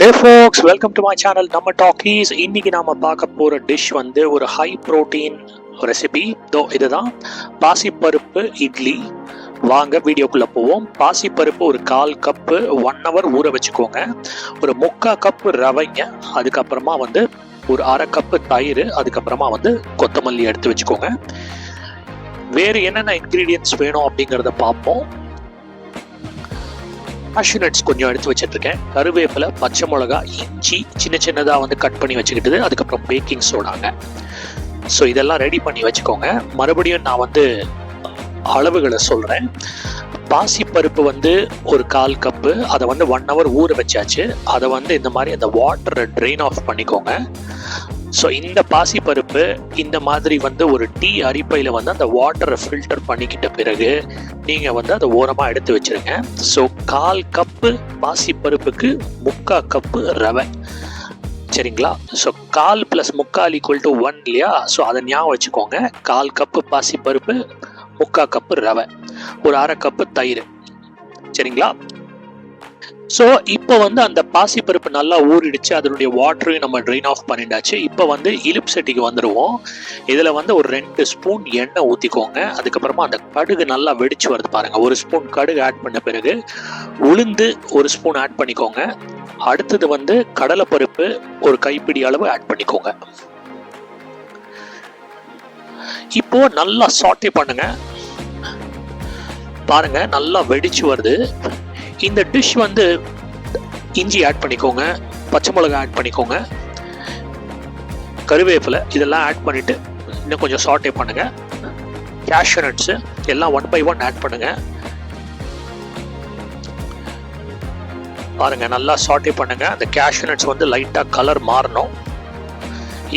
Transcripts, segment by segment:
Hey folks welcome to my channel Namma talkies இன்னைக்கு நாம பார்க்க போற டிஷ் வந்து ஒரு ஹை புரோட்டீன் ரெசிபி தோ இதுதான். பாசிப்பருப்பு இட்லி. வாங்க வீடியோக்குள்ளே போவோம். பாசிப்பருப்பு ஒரு கால் கப்பு ஒன் ஹவர் ஊற வச்சுக்கோங்க. ஒரு முக்கா கப்பு ரவைங்க அதுக்கப்புறமா வந்து ஒரு அரை கப்பு தயிர் அதுக்கப்புறமா வந்து கொத்தமல்லி எடுத்து வச்சுக்கோங்க. வேறு என்னென்ன இன்க்ரீடியன்ஸ் வேணும் அப்படிங்கிறத பார்ப்போம். கேஷ்யூ நட்ஸ் கொஞ்சம் எடுத்து வச்சிட்டு கருவேப்பிலை பச்சை மிளகா இஞ்சி சின்ன சின்னதாக வந்து கட் பண்ணி வச்சுக்கிட்டது. அதுக்கப்புறம் பேக்கிங் சோடாங்க ஸோ இதெல்லாம் ரெடி பண்ணி வச்சுக்கோங்க. மறுபடியும் நான் வந்து அளவுகளை சொல்கிறேன் பாசிப்பருப்பு வந்து ஒரு கால் கப்பு அதை வந்து ஒன் ஹவர் ஊற வச்சாச்சு. அதை வந்து இந்த மாதிரி அந்த வாட்டரை ட்ரெயின் ஆஃப் பண்ணிக்கோங்க. ஸோ இந்த பாசிப்பருப்பு இந்த மாதிரி வந்து ஒரு டீ அரிப்பையில் வந்து அந்த வாட்டரை ஃபில்டர் பண்ணிக்கிட்ட பிறகு நீங்கள் வந்து அதை ஓரமாக எடுத்து வச்சிருங்க. ஸோ கால் கப்பு பாசிப்பருப்புக்கு முக்கா கப்பு ரவை. சரிங்களா? ஸோ கால் ப்ளஸ் முக்கால் ஈக்குவல் டு ஒன் இல்லையா? ஸோ அதை ஞாபகம் வச்சுக்கோங்க. கால் கப்பு பாசிப்பருப்பு முக்கா கப்பு ரவை. ஒரு அரை கப்பு தயிர். சரிங்களா? ஸோ இப்போ வந்து அந்த பாசிப்பருப்பு நல்லா ஊறிடுச்சு அதனுடைய வாட்டரையும் நம்ம ட்ரெயின் ஆஃப் பண்ணிட்டாச்சு. இப்போ வந்து இலிப் செட்டிக்கு வந்துடுவோம் இதில் வந்து ஒரு ரெண்டு ஸ்பூன் எண்ணெய் ஊற்றிக்கோங்க அதுக்கப்புறமா அந்த கடுகு நல்லா வெடிச்சு வருது பாருங்கள் ஒரு ஸ்பூன் கடுகு ஆட் பண்ண பிறகு உளுந்து ஒரு ஸ்பூன் ஆட் பண்ணிக்கோங்க. அடுத்தது வந்து கடலைப்பருப்பு ஒரு கைப்பிடி அளவு ஆட் பண்ணிக்கோங்க. இப்போ நல்லா சாட்டே பண்ணுங்க. பாருங்க நல்லா வெடிச்சு வருது. இந்த டிஷ் வந்து இஞ்சி ஆட் பண்ணிக்கோங்க பச்சை மிளகாய் ஆட் பண்ணிக்கோங்க. கருவேப்பிலை இதெல்லாம் ஆட் பண்ணிவிட்டு இன்னும் கொஞ்சம் சாட்டே பண்ணுங்கள் கேஷ்யூ நட்ஸு எல்லாம் ஒன் பை ஒன் ஆட் பண்ணுங்கள் பாருங்கள் நல்லா சாட்டே பண்ணுங்கள் அந்த கேஷ்யூ நட்ஸ் வந்து லைட்டாக கலர் மாறணும்.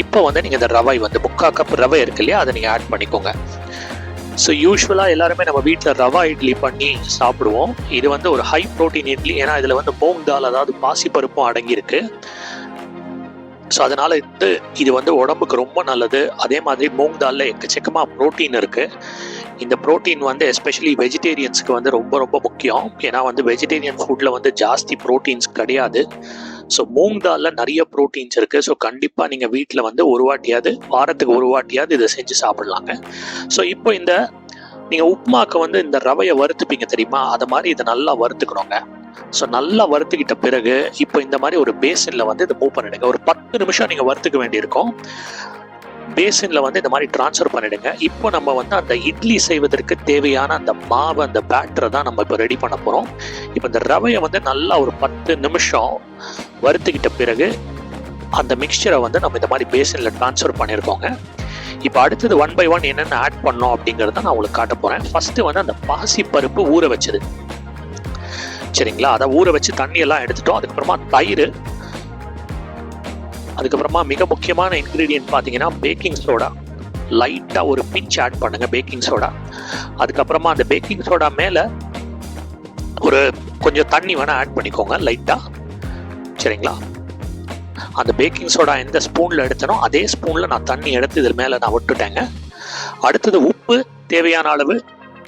இப்போ வந்து நீங்கள் இந்த ரவை வந்து முக்கால் கப் ரவை இருக்கு இல்லையா அதை நீங்கள் ஆட் பண்ணிக்கோங்க. ஸோ யூஸ்வலாக எல்லாருமே நம்ம வீட்டில் ரவா இட்லி பண்ணி சாப்பிடுவோம். இது வந்து ஒரு ஹை ப்ரோட்டீன் இட்லி. ஏன்னா இதில் வந்து மூங் தால் அதாவது பாசிப்பருப்பும் அடங்கியிருக்கு. ஸோ அதனால் இது இது வந்து உடம்புக்கு ரொம்ப நல்லது. அதே மாதிரி மூங் தாலில் எக்கச்சக்கமாக ப்ரோட்டீன் இருக்குது இந்த ப்ரோட்டீன் வந்து எஸ்பெஷலி வெஜிடேரியன்ஸ்க்கு வந்து ரொம்ப ரொம்ப முக்கியம். ஏன்னா வந்து வெஜிடேரியன் ஃபுட்டில் வந்து ஜாஸ்தி ப்ரோட்டீன்ஸ் கிடையாது. ஸோ மூங் தாலில் நிறைய ப்ரோட்டீன்ஸ் இருக்குது ஸோ கண்டிப்பாக நீங்கள் வீட்டில் வந்து ஒரு வாட்டியாவது வாரத்துக்கு ஒரு வாட்டியாவது இதை செஞ்சு சாப்பிட்லாங்க. ஸோ இப்போ இந்த நீங்கள் உப்மாக்கு வந்து இந்த ரவையை வறுத்துப்பீங்க தெரியுமா? அதை மாதிரி இதை நல்லா வறுத்துக்கணுங்க. ஸோ நல்லா வறுத்துக்கிட்ட பிறகு இப்போ இந்த மாதிரி ஒரு பேசனில் வந்து இதை மூவ் பண்ணிடுங்க. ஒரு பத்து நிமிஷம் நீங்கள் வறுத்துக்க வேண்டியிருக்கும். பேசினில் வந்து இந்த மாதிரி ட்ரான்ஸ்ஃபர் பண்ணிடுங்க. இப்போ நம்ம வந்து அந்த இட்லி செய்வதற்கு தேவையான அந்த மாவு அந்த பேட்டரை தான் நம்ம இப்போ ரெடி பண்ண போகிறோம் இப்போ இந்த ரவையை வந்து நல்லா ஒரு பத்து நிமிஷம் வறுத்துக்கிட்ட பிறகு அந்த மிக்சரை வந்து நம்ம இந்த மாதிரி பேசினில் ட்ரான்ஸ்ஃபர் பண்ணியிருக்கோங்க இப்போ அடுத்தது ஒன் பை ஒன் என்னென்ன ஆட் பண்ணோம் அப்படிங்கிறத நான் உங்களுக்கு காட்ட போகிறேன் ஃபஸ்ட்டு வந்து அந்த பாசி பருப்பு ஊற வச்சது. சரிங்களா? அதை ஊற வச்சு தண்ணியெல்லாம் எடுத்துட்டோம். அதுக்கப்புறமா தயிர் அதுக்கப்புறமா மிக முக்கியமான இன்க்ரீடியன்ட் பார்த்தீங்கன்னா பேக்கிங் சோடா லைட்டாக ஒரு பிஞ்ச் ஆட் பண்ணுங்கள் பேக்கிங் சோடா அதுக்கப்புறமா அந்த பேக்கிங் சோடா மேலே ஒரு கொஞ்சம் தண்ணி வேணால் ஆட் பண்ணிக்கோங்க லைட்டாக சரிங்களா? அந்த பேக்கிங் சோடா எந்த ஸ்பூனில் எடுத்தனோ அதே ஸ்பூனில் நான் தண்ணி எடுத்து இதில் மேலே நான் விட்டுட்டேங்க. அடுத்தது உப்பு தேவையான அளவு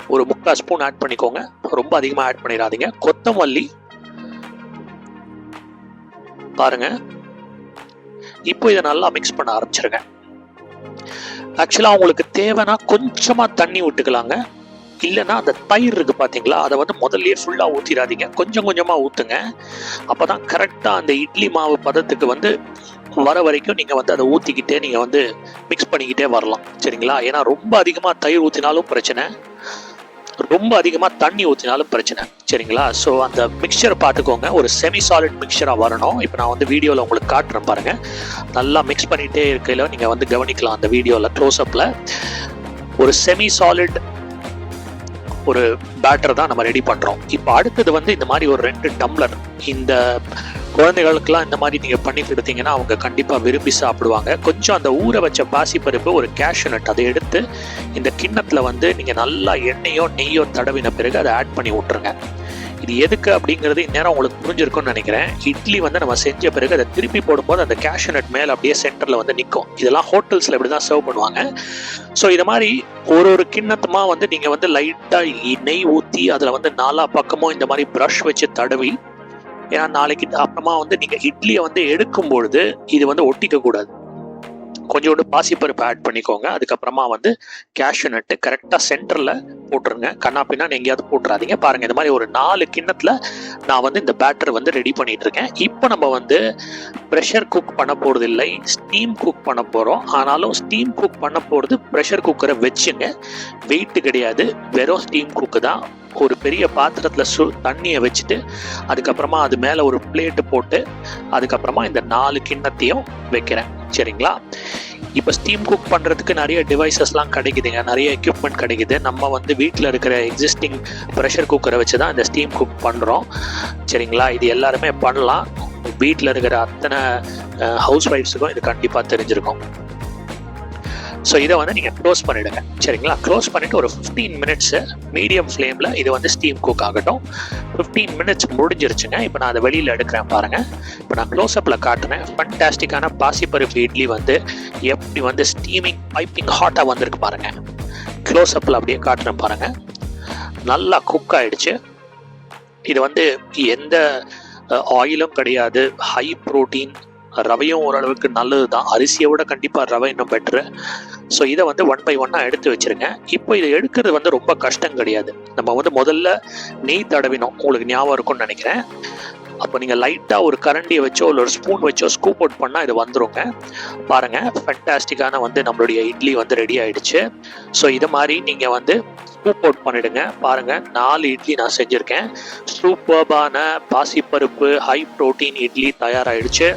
ஒரு முக்கால் ஸ்பூன் ஆட் பண்ணிக்கோங்க. ரொம்ப அதிகமாக ஆட் பண்ணிடாதீங்க. கொத்தமல்லி பாருங்கள் இப்போ இதை நல்லா மிக்ஸ் பண்ண ஆரம்பிச்சிருங்க. ஆக்சுவலாக உங்களுக்கு தேவைன்னா கொஞ்சமாக தண்ணி விட்டுக்கலாங்க இல்லைன்னா அந்த தயிர் இருக்குது பார்த்தீங்களா அதை வந்து முதல்லயே ஃபுல்லாக ஊற்றிடாதீங்க கொஞ்சம் கொஞ்சமாக ஊற்றுங்க அப்போ தான் கரெக்டாக அந்த இட்லி மாவு பதத்துக்கு வந்து வர வரைக்கும் நீங்கள் வந்து அதை ஊற்றிக்கிட்டே நீங்கள் வந்து மிக்ஸ் பண்ணிக்கிட்டே வரலாம். சரிங்களா? ஏன்னா ரொம்ப அதிகமாக தயிர் ஊற்றினாலும் பிரச்சனை. ரொம்ப அதிகமாக தண்ணி ஊற்றினாலும் பிரச்சனை. சரிங்களா? ஸோ அந்த மிக்சர் பார்த்துக்கோங்க. ஒரு செமி சாலிட் மிக்சராக வரணும். இப்போ நான் வந்து வீடியோவில் உங்களுக்கு காட்டுறேன் பாருங்கள் நல்லா மிக்ஸ் பண்ணிகிட்டே இருக்கையில் நீங்கள் வந்து கவனிக்கலாம் அந்த வீடியோவில் க்ளோஸ்அப்பில் ஒரு செமி சாலிட் ஒரு பேட்டர் தான் நம்ம ரெடி பண்ணுறோம் இப்போ அடுத்தது வந்து இந்த மாதிரி ஒரு ரெண்டு டம்ளர் இந்த குழந்தைகளுக்கெல்லாம் இந்த மாதிரி நீங்கள் பண்ணி கொடுத்தீங்கன்னா அவங்க கண்டிப்பாக விரும்பி சாப்பிடுவாங்க. கொஞ்சம் அந்த ஊற வச்ச பாசிப்பருப்பு ஒரு கேஷ்யூ நட் அதை எடுத்து இந்த கிண்ணத்தில் வந்து நீங்கள் நல்லா எண்ணெயோ நெய்யோ தடவின பிறகு அதை ஆட் பண்ணி விட்ருங்க இது எதுக்கு அப்படிங்கிறது இந்நேரம் உங்களுக்கு புரிஞ்சிருக்கும்னு நினைக்கிறேன். இட்லி வந்து நம்ம செஞ்ச பிறகு அதை திருப்பி போடும்போது அந்த கேஷ்யூ நட் மேலே அப்படியே சென்டரில் வந்து நிற்கும் இதெல்லாம் ஹோட்டல்ஸில் இப்படி தான் சர்வ் பண்ணுவாங்க. ஸோ இது மாதிரி ஒரு ஒரு கிண்ணத்தமாக வந்து நீங்கள் வந்து லைட்டாக நெய் ஊற்றி அதில் வந்து நாலா பக்கமும் இந்த மாதிரி ப்ரஷ் வச்சு தடவி ஏன்னா நாளைக்கு அப்புறமா வந்து நீங்கள் இட்லியை வந்து எடுக்கும் பொழுது இது வந்து ஒட்டிக்க கூடாது கொஞ்சோண்டு பாசிப்பருப்பு ஆட் பண்ணிக்கோங்க. அதுக்கப்புறமா வந்து கேஷ்யூ நட்டு கரெக்டாக சென்டரில் போட்டுருங்க. கண்ணா பின்னான்னு எங்கேயாவது போட்டுறாதீங்க. பாருங்கள் இந்த மாதிரி ஒரு நாலு கிண்ணத்தில் நான் வந்து இந்த பேட்டர் வந்து ரெடி பண்ணிட்டு இருக்கேன். இப்போ நம்ம வந்து ப்ரெஷர் குக் பண்ண போகிறது இல்லை. ஸ்டீம் குக் பண்ண போகிறோம் ஆனாலும் ஸ்டீம் குக் பண்ண போகிறது ப்ரெஷர் குக்கரை வச்சுங்க. வெயிட்டு கிடையாது. வெறும் ஸ்டீம் குக்கு தான். ஒரு பெரிய பாத்திரத்தில் சு தண்ணியை வச்சுட்டு அதுக்கப்புறமா அது மேலே ஒரு பிளேட்டு போட்டு அதுக்கப்புறமா இந்த நாலு கிண்ணத்தையும் வைக்கிறேன். சரிங்களா? இப்போ ஸ்டீம் குக் பண்ணுறதுக்கு நிறைய டிவைசஸ்லாம் கிடைக்குதுங்க நிறைய எக்யூப்மெண்ட் கிடைக்குது. நம்ம வந்து வீட்டில் இருக்கிற எக்ஸிஸ்டிங் ப்ரெஷர் குக்கரை வச்சு தான் இந்த ஸ்டீம் குக் பண்ணுறோம் சரிங்களா? இது எல்லாருமே பண்ணலாம். வீட்டில் இருக்கிற அத்தனை ஹவுஸ் ஒய்ஃப்ஸுக்கும் இது கண்டிப்பாக தெரிஞ்சிருக்கும். ஸோ இதை வந்து நீங்கள் க்ளோஸ் பண்ணிவிடுங்க சரிங்களா? க்ளோஸ் பண்ணிவிட்டு ஒரு ஃபிஃப்டீன் மினிட்ஸு மீடியம் ஃப்ளேமில் இது வந்து ஸ்டீம் குக் ஆகட்டும். ஃபிஃப்டீன் மினிட்ஸ் முடிஞ்சிருச்சுங்க. இப்போ நான் அதை வெளியில் எடுக்கிறேன் பாருங்கள் இப்போ நான் க்ளோஸ்அப்பில் காட்டுறேன். ஃபண்டாஸ்டிக்கான பாசிப்பருப்பு இட்லி வந்து எப்படி வந்து ஸ்டீமிங் பைப்பிங் ஹாட்டாக வந்திருக்கு பாருங்கள் க்ளோஸ்அப்பில் அப்படியே காட்டுறேன் பாருங்கள் நல்லா குக் ஆகிடுச்சு இது வந்து எந்த ஆயிலும் கிடையாது. ஹை ப்ரோட்டீன் ரவையும் ஓரளவுக்கு நல்லது தான் அரிசியை விட கண்டிப்பாக ரவை இன்னும் பெட்ரு ஸோ இதை வந்து ஒன் பை ஒன்னாக எடுத்து வச்சிருங்க. இப்போ இதை எடுக்கிறது வந்து ரொம்ப கஷ்டம் கிடையாது. நம்ம வந்து முதல்ல நெய் தடவினோம். உங்களுக்கு ஞாபகம் இருக்கும்னு நினைக்கிறேன். அப்போ நீங்கள் லைட்டாக ஒரு கரண்டியை வச்சோ இல்லை ஒரு ஸ்பூன் வச்சோ ஸ்கூப் அவுட் பண்ணால் இது வந்துருங்க. பாருங்கள் ஃபென்டாஸ்டிக்கான வந்து நம்மளுடைய இட்லி வந்து ரெடி ஆயிடுச்சு. ஸோ இது மாதிரி நீங்கள் வந்து ஸ்கூப் அவுட் பண்ணிடுங்க. பாருங்கள் நாலு இட்லி நான் செஞ்சுருக்கேன். சூப்பர்பான பாசிப்பருப்பு ஹை ப்ரோட்டீன் இட்லி தயாராகிடுச்சு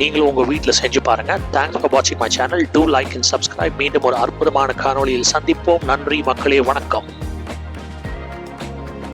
நீங்களும் உங்கள் வீட்டில் செஞ்சு பாருங்கள் தேங்க்ஸ் ஃபார் வாட்சிங் my channel do like and subscribe மீண்டும் ஒரு அற்புதமான காணொளியில் சந்திப்போம். நன்றி மக்களே வணக்கம்.